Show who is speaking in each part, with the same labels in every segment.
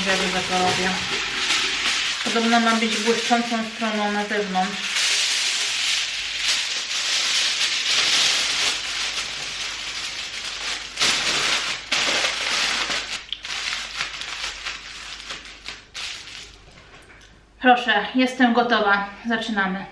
Speaker 1: Nie wierzę, że to robię. Podobno ma być błyszczącą stroną na zewnątrz. Proszę, jestem gotowa. Zaczynamy.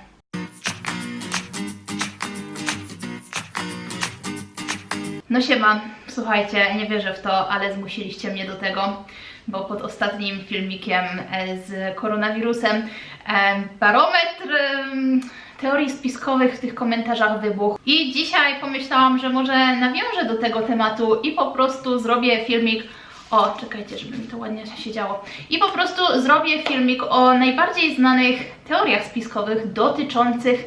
Speaker 1: No siema, słuchajcie, nie wierzę w to, ale zmusiliście mnie do tego, bo pod ostatnim filmikiem e, z koronawirusem e, barometr teorii spiskowych w tych komentarzach wybuchł. I dzisiaj pomyślałam, że może nawiążę do tego tematu i po prostu zrobię filmik o, czekajcie, żeby mi to ładnie się działo. I po prostu zrobię filmik o najbardziej znanych teoriach spiskowych dotyczących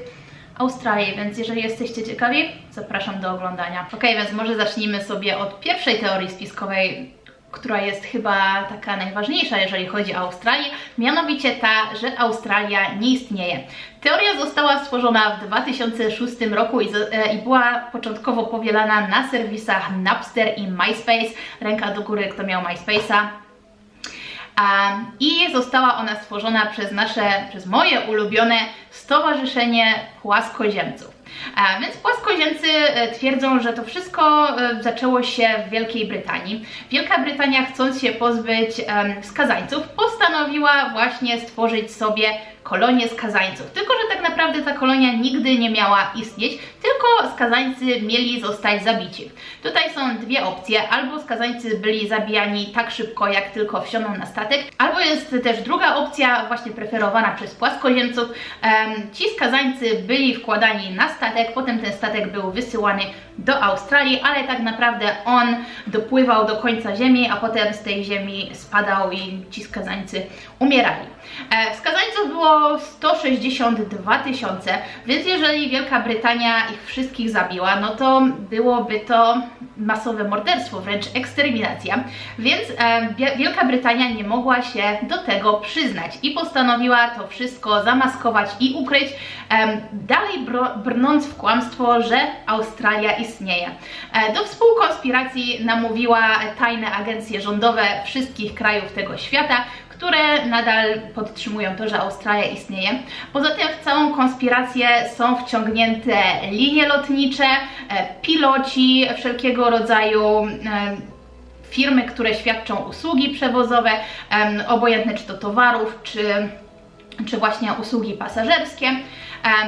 Speaker 1: Australii, więc jeżeli jesteście ciekawi, zapraszam do oglądania. Ok, więc może zacznijmy sobie od pierwszej teorii spiskowej, która jest chyba taka najważniejsza, jeżeli chodzi o Australię, mianowicie ta, że Australia nie istnieje. Teoria została stworzona w 2006 roku i, e, i była początkowo powielana na serwisach Napster i MySpace. Ręka do góry, kto miał MySpace'a. I została ona stworzona przez nasze, przez moje ulubione Stowarzyszenie Płaskoziemców. A, więc płaskoziemcy e, twierdzą, że to wszystko e, zaczęło się w Wielkiej Brytanii. Wielka Brytania, chcąc się pozbyć skazańców, postanowiła właśnie stworzyć sobie kolonię skazańców. Tylko, że tak naprawdę ta kolonia nigdy nie miała istnieć, tylko skazańcy mieli zostać zabici. Tutaj są dwie opcje. Albo skazańcy byli zabijani tak szybko, jak tylko wsiądą na statek, albo jest też druga opcja, właśnie preferowana przez płaskoziemców. Em, ci skazańcy byli wkładani na statek, potem ten statek był wysyłany do Australii, ale tak naprawdę on dopływał do końca Ziemi, a potem z tej Ziemi spadał i ci skazańcy umierali. E, Skazańców było 162 tysiące, więc jeżeli Wielka Brytania ich wszystkich zabiła, no to byłoby to masowe morderstwo, wręcz eksterminacja. Więc e, Wie- Wielka Brytania nie mogła się do tego przyznać i postanowiła to wszystko zamaskować i ukryć, em, dalej brnąc w kłamstwo, że Australia istnieje. E, do współkonspiracji namówiła tajne agencje rządowe wszystkich krajów tego świata, które nadal podtrzymują to, że Australia istnieje. Poza tym w całą konspirację są wciągnięte linie lotnicze, e, piloci wszelkiego rodzaju e, firmy, które świadczą usługi przewozowe, obojętne czy to towarów, czy, czy właśnie usługi pasażerskie. Em,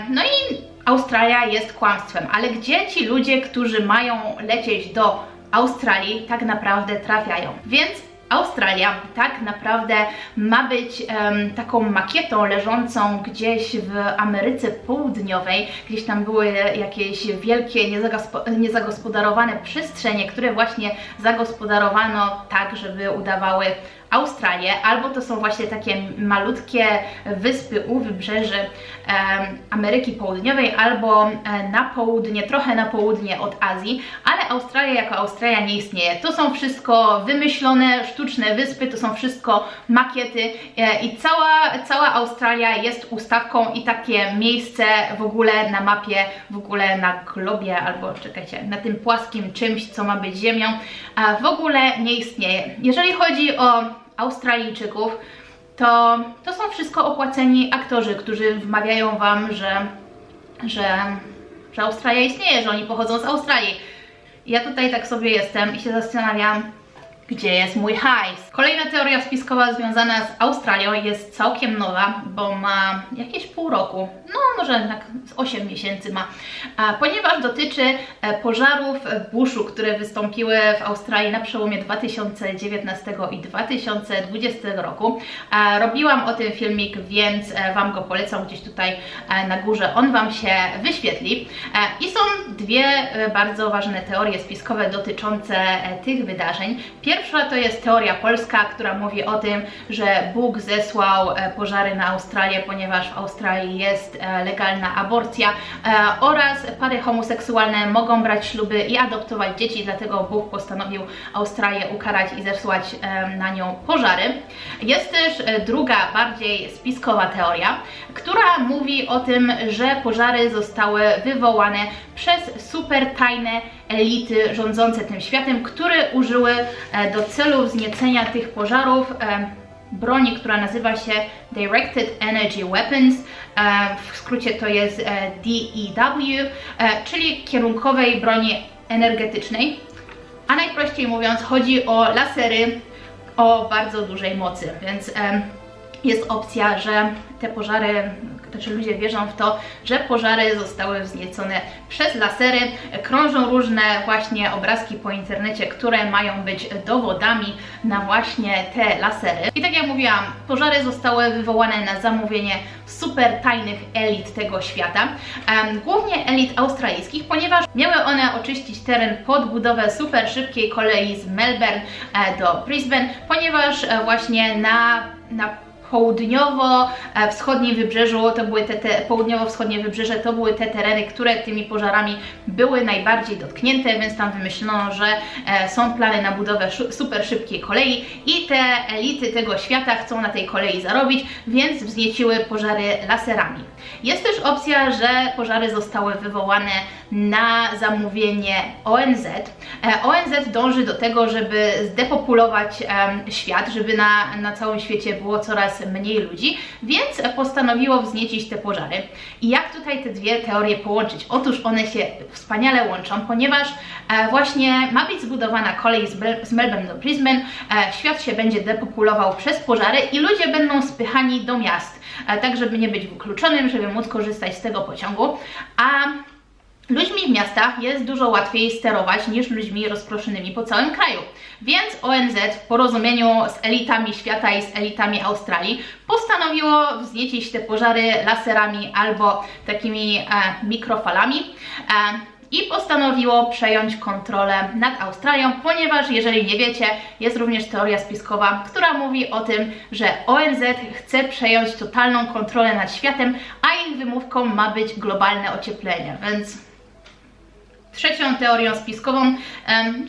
Speaker 1: No i Australia jest kłamstwem, ale gdzie ci ludzie, którzy mają lecieć do Australii, tak naprawdę trafiają? Więc Australia tak naprawdę ma być em, taką makietą leżącą gdzieś w Ameryce Południowej. Gdzieś tam były jakieś wielkie, niezagospodarowane przestrzenie, które właśnie zagospodarowano tak, żeby udawały Australię, albo to są właśnie takie malutkie wyspy u wybrzeży Ameryki Południowej, albo e, na południe, trochę na południe od Azji, ale Australia jako Australia nie istnieje. To są wszystko wymyślone, sztuczne wyspy, to są wszystko makiety e, i cała, cała Australia jest ustawką i takie miejsce w ogóle na mapie, w ogóle na globie, albo czekajcie, na tym płaskim czymś, co ma być ziemią, a w ogóle nie istnieje. Jeżeli chodzi o Australijczyków, to, to są wszystko opłaceni aktorzy, którzy wmawiają Wam, że, że, że Australia istnieje, że oni pochodzą z Australii. Ja tutaj tak sobie jestem i się zastanawiam, gdzie jest mój hajs. Kolejna teoria spiskowa związana z Australią jest całkiem nowa, bo ma jakieś pół roku, no może tak z 8 miesięcy ma, ponieważ dotyczy e, pożarów buszu, które wystąpiły w Australii na przełomie 2019 i 2020 roku. Robiłam o tym filmik, więc e, Wam go polecam gdzieś tutaj e, na górze, on Wam się wyświetli. I są dwie bardzo ważne teorie spiskowe dotyczące tych wydarzeń. Pierwsza to jest teoria polska, która mówi o tym, że Bóg zesłał e, pożary na Australię, ponieważ w Australii jest e, legalna aborcja e, oraz pary homoseksualne mogą brać śluby i adoptować dzieci, dlatego Bóg postanowił Australię ukarać i zesłać na nią pożary. Jest też druga, bardziej spiskowa teoria, która mówi o tym, że pożary zostały wywołane przez super tajne elity rządzące tym światem, które użyły e, do celu wzniecenia tych pożarów e, broni, która nazywa się Directed Energy Weapons, e, w skrócie to jest DEW, czyli kierunkowej broni energetycznej. A najprościej mówiąc, chodzi o lasery o bardzo dużej mocy, więc jest opcja, że te pożary, znaczy ludzie wierzą w to, że pożary zostały wzniecone przez lasery. Krążą różne właśnie obrazki po internecie, które mają być dowodami na właśnie te lasery. I tak jak mówiłam, pożary zostały wywołane na zamówienie super tajnych elit tego świata, głównie elit australijskich, ponieważ miały one oczyścić teren pod budowę super szybkiej kolei z Melbourne e, do Brisbane, ponieważ e, właśnie na, na południowo-wschodnim wybrzeżu, to były te, te południowo-wschodnie wybrzeże, to były te tereny, które tymi pożarami były najbardziej dotknięte, więc tam wymyślono, że e, są plany na budowę super szybkiej kolei i te elity tego świata chcą na tej kolei zarobić, więc wznieciły pożary laserami. Jest też opcja, że pożary zostały wywołane na zamówienie ONZ. E, ONZ dąży do tego, żeby zdepopulować świat, żeby na, na całym świecie było coraz mniej ludzi, więc postanowiło wzniecić te pożary. I jak tutaj te dwie teorie połączyć? Otóż one się wspaniale łączą, ponieważ e, właśnie ma być zbudowana kolej z, Melbourne do Brisbane, e, świat się będzie depopulował przez pożary i ludzie będą spychani do miast, e, tak żeby nie być wykluczonym, żeby móc korzystać z tego pociągu, a Ludźmi w miastach jest dużo łatwiej sterować niż ludźmi rozproszonymi po całym kraju. Więc ONZ w porozumieniu z elitami świata i z elitami Australii postanowiło wzniecić te pożary laserami albo takimi e, mikrofalami. E, i postanowiło przejąć kontrolę nad Australią, ponieważ jeżeli nie wiecie, jest również teoria spiskowa, która mówi o tym, że ONZ chce przejąć totalną kontrolę nad światem, a ich wymówką ma być globalne ocieplenie, więc Trzecią teorią spiskową.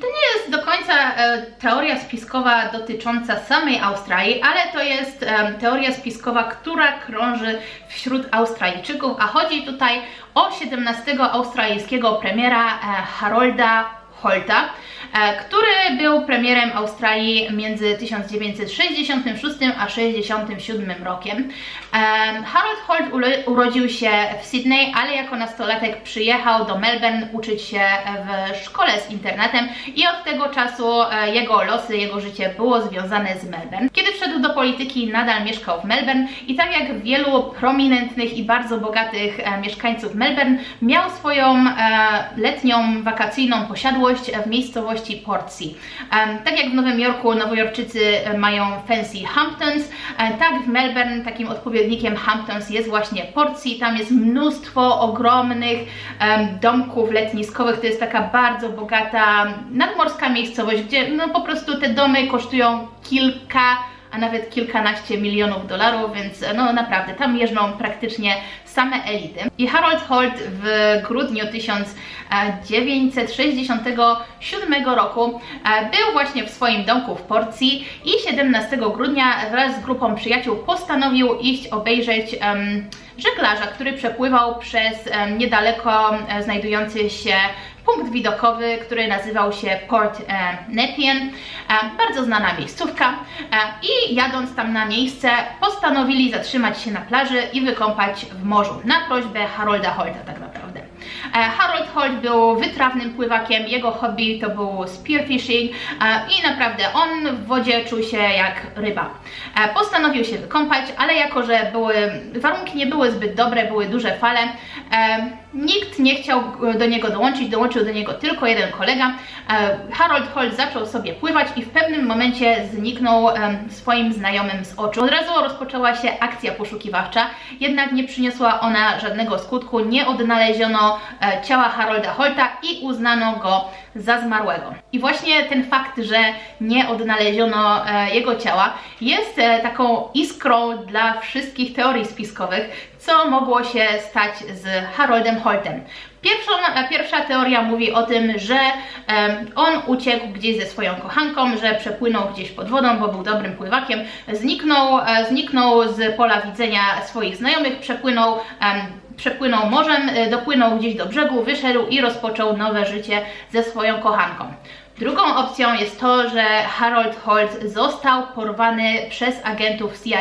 Speaker 1: To nie jest do końca e, teoria spiskowa dotycząca samej Australii, ale to jest teoria spiskowa, która krąży wśród Australijczyków, a chodzi tutaj o 17 australijskiego premiera e, Harolda Holta, który był premierem Australii między 1966 a 67 rokiem. Em, Harold Holt urodził się w Sydney, ale jako nastolatek przyjechał do Melbourne uczyć się w szkole z internetem i od tego czasu e, jego losy, jego życie było związane z Melbourne. Kiedy wszedł do polityki, nadal mieszkał w Melbourne i tak jak wielu prominentnych i bardzo bogatych e, mieszkańców Melbourne, miał swoją e, letnią, wakacyjną posiadłość w miejscowości Portsea. Em, tak jak w Nowym Jorku Nowojorczycy e, mają fancy Hamptons, e, tak w Melbourne takim odpowiednikiem Hamptons jest właśnie Portsea. Tam jest mnóstwo ogromnych domków letniskowych. To jest taka bardzo bogata nadmorska miejscowość, gdzie no po prostu te domy kosztują kilka a nawet kilkanaście milionów dolarów, więc no naprawdę tam jeżdżą praktycznie same elity. I Harold Holt w grudniu 1967 roku e, był właśnie w swoim domku w Porcji i 17 grudnia wraz z grupą przyjaciół postanowił iść obejrzeć em, żeglarza, który przepływał przez em, niedaleko e, znajdujący się punkt widokowy, który nazywał się Port e, Nepean. E, bardzo znana miejscówka. E, I jadąc tam na miejsce, postanowili zatrzymać się na plaży i wykąpać w morzu. Na prośbę Harolda Holta tak naprawdę. E, Harold Holt był wytrawnym pływakiem, jego hobby to był spearfishing e, i naprawdę on w wodzie czuł się jak ryba. E, Postanowił się wykąpać, ale jako, że były, warunki nie były zbyt dobre, były duże fale, nikt nie chciał do niego dołączyć, dołączył do niego tylko jeden kolega. Harold Holt zaczął sobie pływać i w pewnym momencie zniknął swoim znajomym z oczu. Od razu rozpoczęła się akcja poszukiwawcza, jednak nie przyniosła ona żadnego skutku, nie odnaleziono ciała Harolda Holta i uznano go za zmarłego. I właśnie ten fakt, że nie odnaleziono e, jego ciała jest e, taką iskrą dla wszystkich teorii spiskowych, co mogło się stać z Haroldem Holtem. Pierwszą, e, pierwsza teoria mówi o tym, że on uciekł gdzieś ze swoją kochanką, że przepłynął gdzieś pod wodą, bo był dobrym pływakiem, zniknął, e, zniknął z pola widzenia swoich znajomych, przepłynął przepłynął morzem, e, dopłynął gdzieś do brzegu, wyszedł i rozpoczął nowe życie ze swoją kochanką. Drugą opcją jest to, że Harold Holt został porwany przez agentów CIA.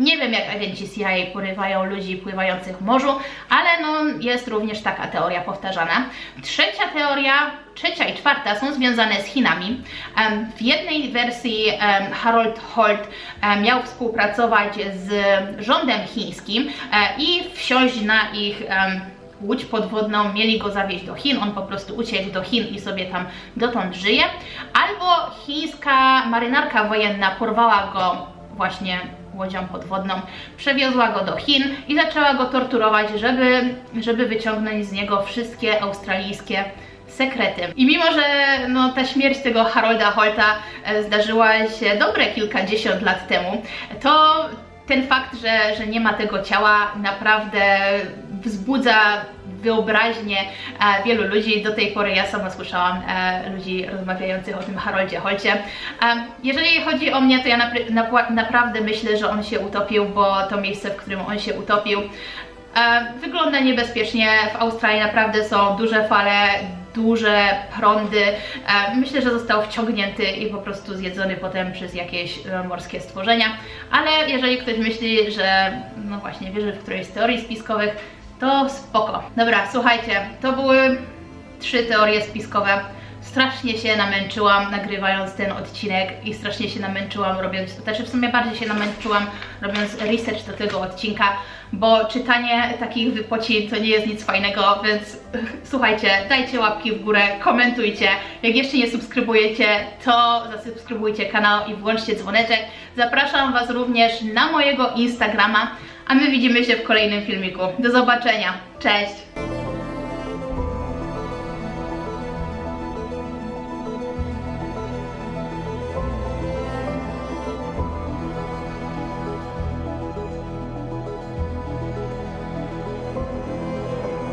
Speaker 1: Nie wiem, jak agenci CIA porywają ludzi pływających w morzu, ale no, jest również taka teoria powtarzana. Trzecia teoria, trzecia i czwarta są związane z Chinami. W jednej wersji Harold Holt miał współpracować z rządem chińskim e, i wsiąść na ich łódź podwodną, mieli go zawieźć do Chin, on po prostu uciekł do Chin i sobie tam dotąd żyje. Albo chińska marynarka wojenna porwała go właśnie łodzią podwodną, przewiozła go do Chin i zaczęła go torturować, żeby, żeby wyciągnąć z niego wszystkie australijskie sekrety. I mimo, że no, ta śmierć tego Harolda Holta e, zdarzyła się dobre kilkadziesiąt lat temu, to ten fakt, że, że nie ma tego ciała naprawdę wzbudza wyobraźnię e, wielu ludzi. Do tej pory ja sama słyszałam e, ludzi rozmawiających o tym Haroldzie Holcie. E, jeżeli chodzi o mnie, to ja naprawdę myślę, że on się utopił, bo to miejsce, w którym on się utopił, wygląda niebezpiecznie. W Australii naprawdę są duże fale, duże prądy. Myślę, że został wciągnięty i po prostu zjedzony potem przez jakieś morskie stworzenia. Ale jeżeli ktoś myśli, że no właśnie wierzy w którejś z teorii spiskowych, to spoko. Dobra, słuchajcie, to były trzy teorie spiskowe. Strasznie się namęczyłam nagrywając ten odcinek i strasznie się namęczyłam robiąc, znaczy w sumie bardziej się namęczyłam robiąc research do tego odcinka, bo czytanie takich wypocin to nie jest nic fajnego, więc słuchajcie, dajcie łapki w górę, komentujcie. Jak jeszcze nie subskrybujecie, to zasubskrybujcie kanał i włączcie dzwoneczek. Zapraszam Was również na mojego Instagrama, a my widzimy się w kolejnym filmiku. Do zobaczenia, cześć!